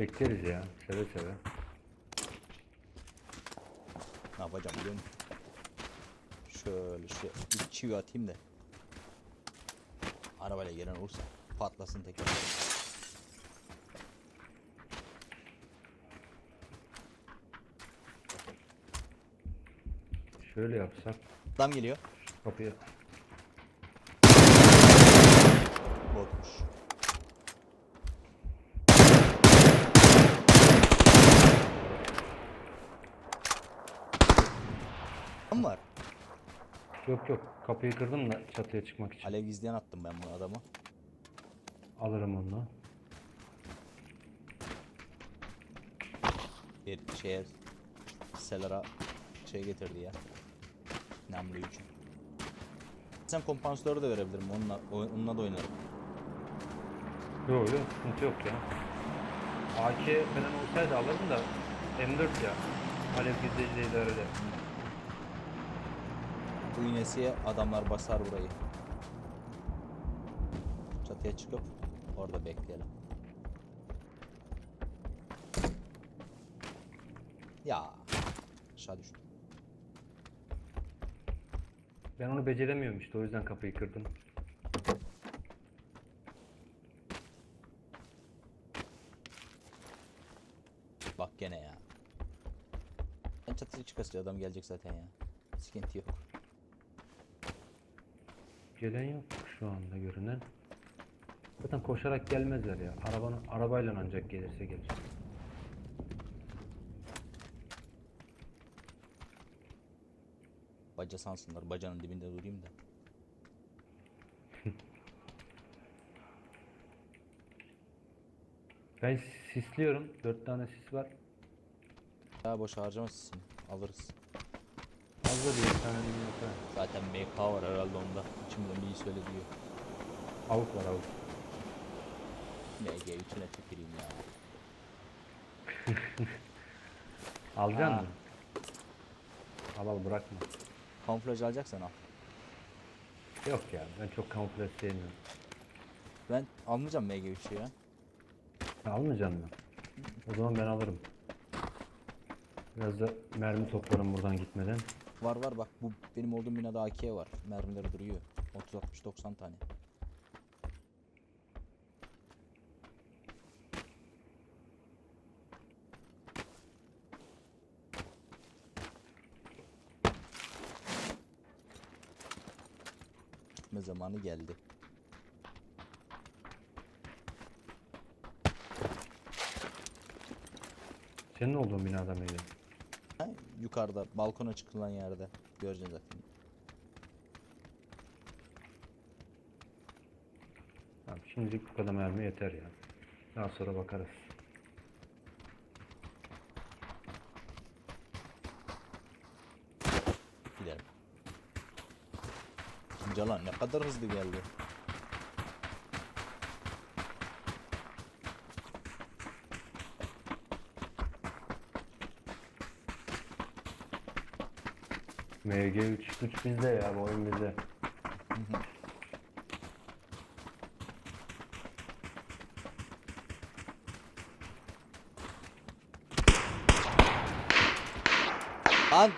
Bekleriz ya. Seve seve. Ne yapacağım biliyor musun? Şöyle şu bir çivi atayım da. Arabayla gelen olursa patlasın tekrar. Şöyle yapsak. Adam geliyor. Kapıyı. Botmuş. Adam var. Yok yok. Kapıyı kırdım da çatıya çıkmak için. Alev gizleyen attım ben bunu adama. Alırım onu. Bir şeye Seller'a şey getirdi ya. Namlu için. Sen kompansatörü de verebilirim. Onunla, onunla da oynarım. Yok yok sıkıntı yok ya. AK falan olsaydı alırım da M4 ya. Alev gizleyiciyle idare eder. Bu iğnesiye adamlar basar burayı. Çatıya çıkıp orada bekleyelim. Ya aşağı düştüm. Ben onu beceremiyorum işte o yüzden kapıyı kırdım. Bak gene ya. Ben çatıya çıkasıca adam gelecek zaten ya. Sıkıntı yok. Gelen yok şu anda görünen. Zaten koşarak gelmezler ya. Arabanın arabayla ancak gelirse gelir. Baca sansınlar. Bacanın dibinde durayım da. Ben sisliyorum. Dört tane sis var. Daha boş harcama sizin. Alırız. Fazla. Bir tane yok ha. Zaten MK var herhalde onda. İçimden bir iyi söyle diyor. Avuk var avuk. MG ütüne tüküreyim ya. Alacaksın Ha. mı? Al al bırakma. Kamuflaj alacaksan al. Yok ya ben çok kamuflaj sevmiyorum. Ben almayacağım MG3'ü ya. Ha, Almayacaksın mı? O zaman ben alırım. Biraz da mermi toplarım buradan gitmeden. Var var bak bu benim olduğum binada AK var. Mermileri duruyor. 30 60 90 tane. Gitme zamanı geldi. Senin olduğun binada mıydı? Yukarıda balkona çıkılan yerde göreceğiz zaten. Tamam, şimdilik bu kadar mermi yeter ya. Daha sonra bakarız. Gidelim. Calan ne kadar hızlı geldi. MG3 güç bizde ya bu oyun bizde. Lan!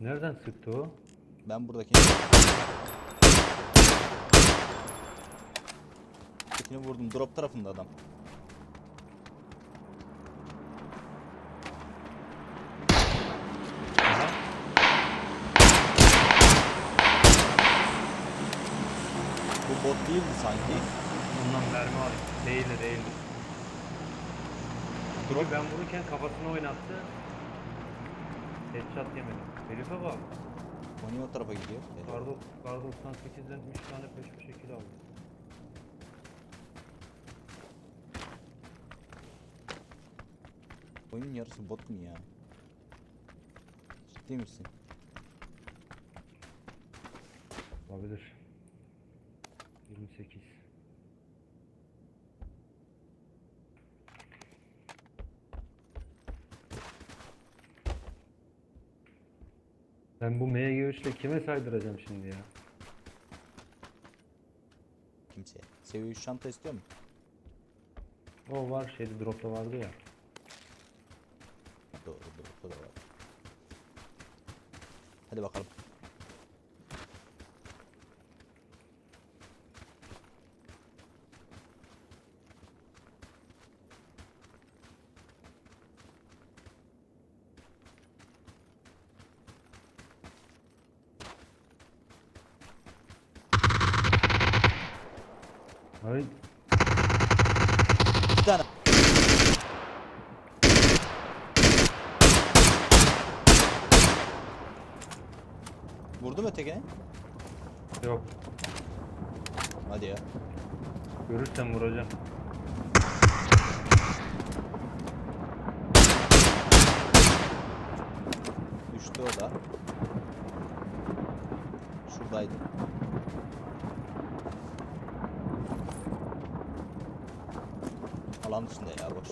Nereden sıktı o? Ben buradaki Tekini vurdum. Drop tarafında adam. Bot değildi sanki. Ondan mermi al. Değildi değildi. Drop ben vururken kafasını oynattı. Headshot yemedim. Herife bak. O niye o tarafa gidiyor? Evet. Kar, dok- kar 98'den 3 tane peş peşe kill aldı. Oyunun yarısı bot mu ya? Ciddi misin? Olabilir. 28 Ben bu M'ye görüşle kime saydıracağım şimdi ya? Kimseye. Seviye 3 çanta istiyor mu? O var şeyde dropta vardı ya. Doğru dropta da var. Hadi bakalım. Vurdu mu ötekini? yok. Hadi ya. Görürsem vuracağım. Düştü o da. Şuradaydı. Alan dışında ya boş.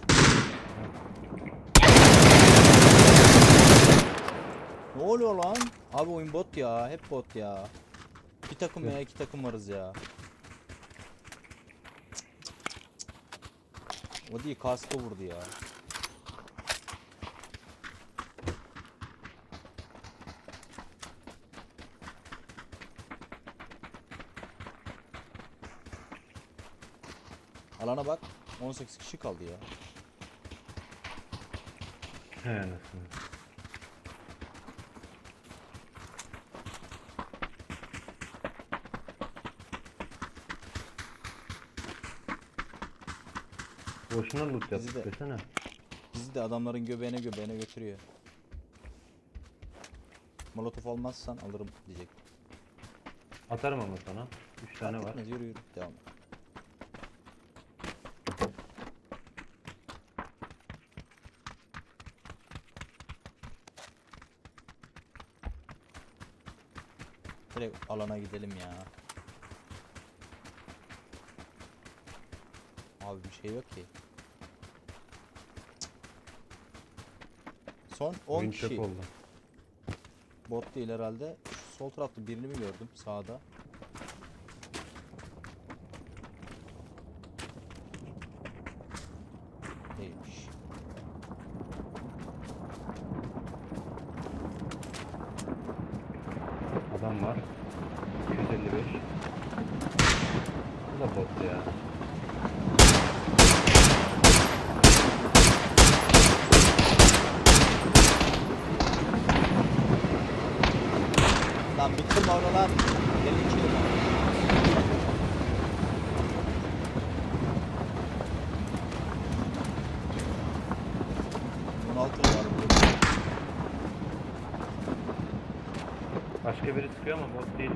Ne oluyor lan? Abi oyun bot ya. Hep bot ya. Bir takım ya iki takım varız ya. O değil kasko vurdu ya. Alana bak. 18 kişi kaldı ya. He Boşuna loot Bizi yaptık de- desene. Bizi de adamların göbeğine göbeğine götürüyor. Molotof almazsan alırım diyecek. Atarım ama sana. 3 tane var. etmez, yürü yürü devam. Direkt alana gidelim ya. Abi bir şey yok ki. Son 10 Oyun kişi. oldu. Bot değil herhalde. Şu sol tarafta birini mi gördüm sağda? Değilmiş. Adam var. 255. Bu da bot ya. Var burada. Başka biri sıkıyor ama bot değil.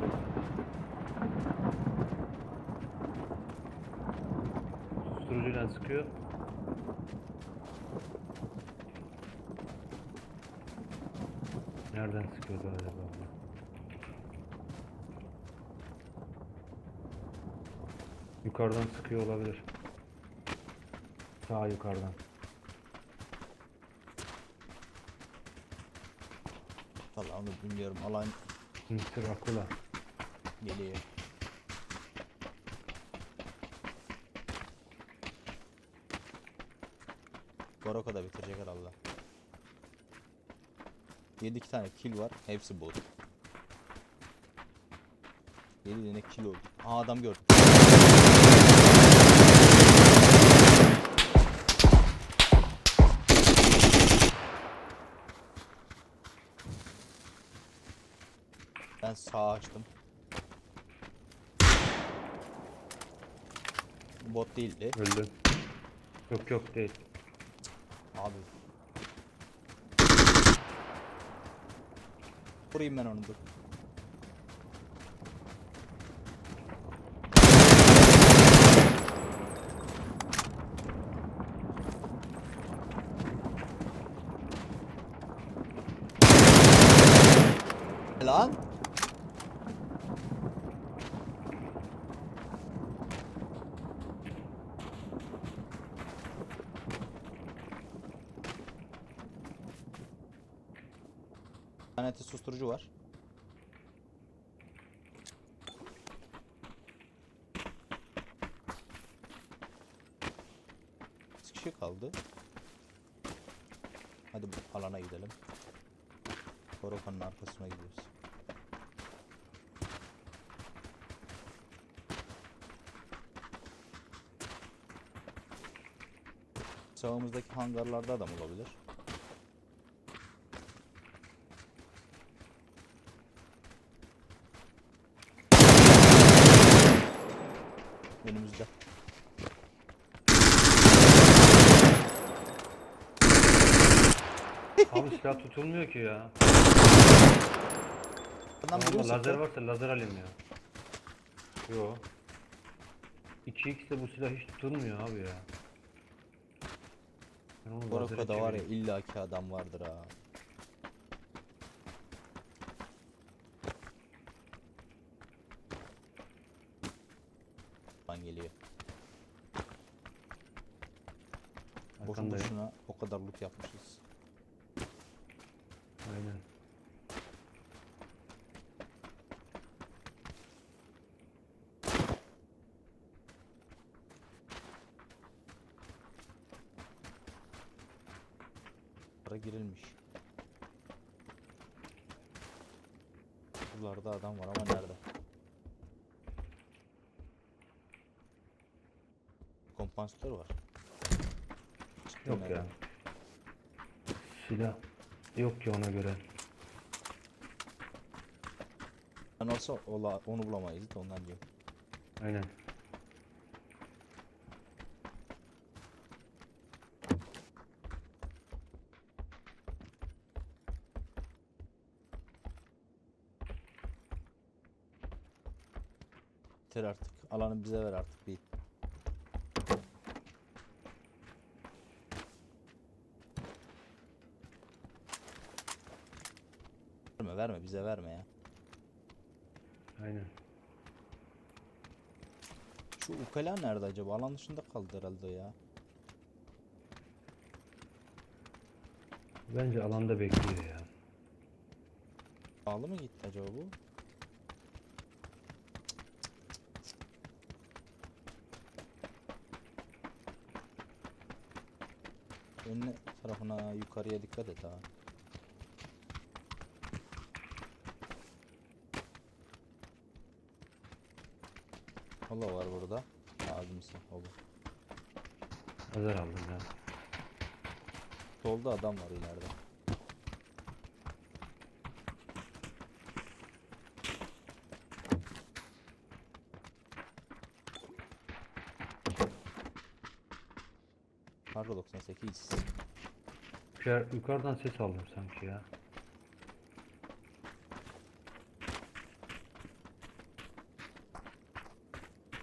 Susturucuyla sıkıyor. Nereden sıkıyordu acaba? bu? Yukarıdan sıkıyor olabilir. Sağ yukarıdan. Valla onu bilmiyorum. Alan Mr. Akula. geliyor. Goroko da bitirecek herhalde. 7 tane kill var. Hepsi bot. 7 tane kill oldu. Aa adam gördüm. Ben sağ açtım. Bot değildi. Öldü. Yok yok değil. Abi. Vurayım ben onu dur. Lan. tane susturucu var. kişi kaldı. Hadi alana gidelim. Korokan'ın arkasına gidiyoruz. Sağımızdaki hangarlarda adam olabilir. Önümüzde. Abi silah tutulmuyor ki ya. Adam biri Ama lazer sıktı? varsa lazer alayım ya. Yo. 2x de bu silah hiç tutulmuyor abi ya. Ben onu lazere var ya çevireyim. illaki adam vardır ha. Lan geliyor. Boşu boşuna o kadar loot yapmışız. Aynen. Para girilmiş. Buralarda adam var ama nerede? Kompansatör var. Yok ya. Silah yok ki ona göre. Ben olsa ola, onu bulamayız da ondan diyorum. Aynen. Yeter artık. Alanı bize ver artık bir. Verme verme bize verme ya. Aynen. Şu ukala nerede acaba? Alan dışında kaldı herhalde ya. Bence alanda bekliyor ya. Pahalı mı gitti acaba bu? Önüne tarafına yukarıya dikkat et ha. Ola var burada. Ağzımıza olur. Lazer aldım ya. Solda adam var ileride. Kargo 98. Yukarı, yukarıdan ses aldım sanki ya.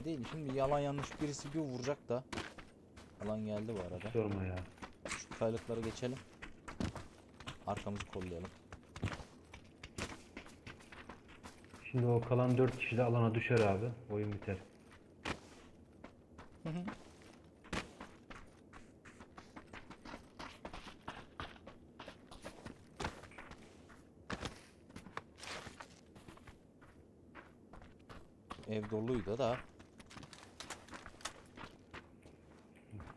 Değil şimdi yalan yanlış birisi bir vuracak da. Alan geldi bu arada. Sorma ya. Şu kaylıklara geçelim. Arkamızı kollayalım. Şimdi o kalan 4 kişi de alana düşer abi. Oyun biter. Hı hı. Ev doluydu da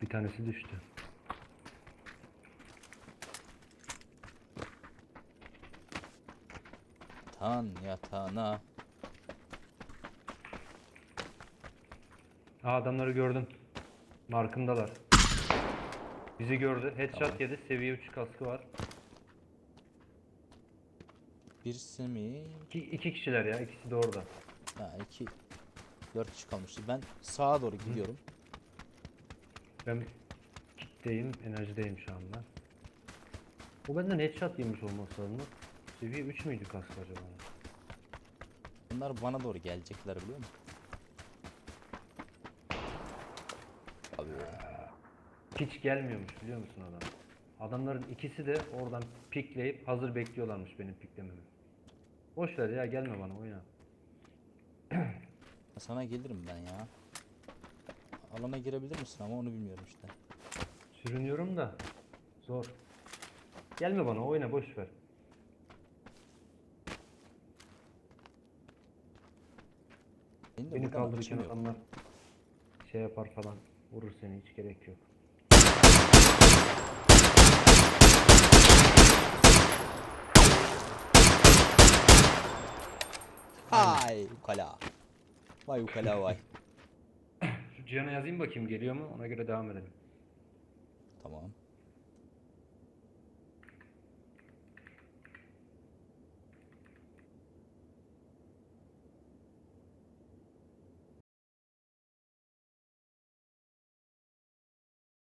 Bir tanesi düştü. tan yatağına Aa adamları gördüm. Markımdalar. Bizi gördü. Headshot Tamam. yedi. Seviye 3 kaskı var. birisi mi? İki, iki kişiler ya. İkisi de orada. Ha iki dört kişi kalmıştı. Ben sağa doğru gidiyorum. Ben kitleyim. Enerjideyim şu anda. O benden headshot yemiş olması lazım. Seviye 3 müydü kask acaba? Bunlar bana doğru gelecekler biliyor musun? Abi Hiç gelmiyormuş biliyor musun adam? Adamların ikisi de oradan pikleyip hazır bekliyorlarmış benim piklememi. Boş ver ya gelme bana oyna. sana gelirim ben ya. Alana girebilir misin ama onu bilmiyorum işte. Sürünüyorum da zor. Gelme bana oyna boş ver. Benim Beni buradan kaldırırken adamlar şey yapar falan. Vurur seni hiç gerek yok. Hay ukala. Vay ukala vay. Cihan'a yazayım bakayım geliyor mu? Ona göre devam edelim. Tamam.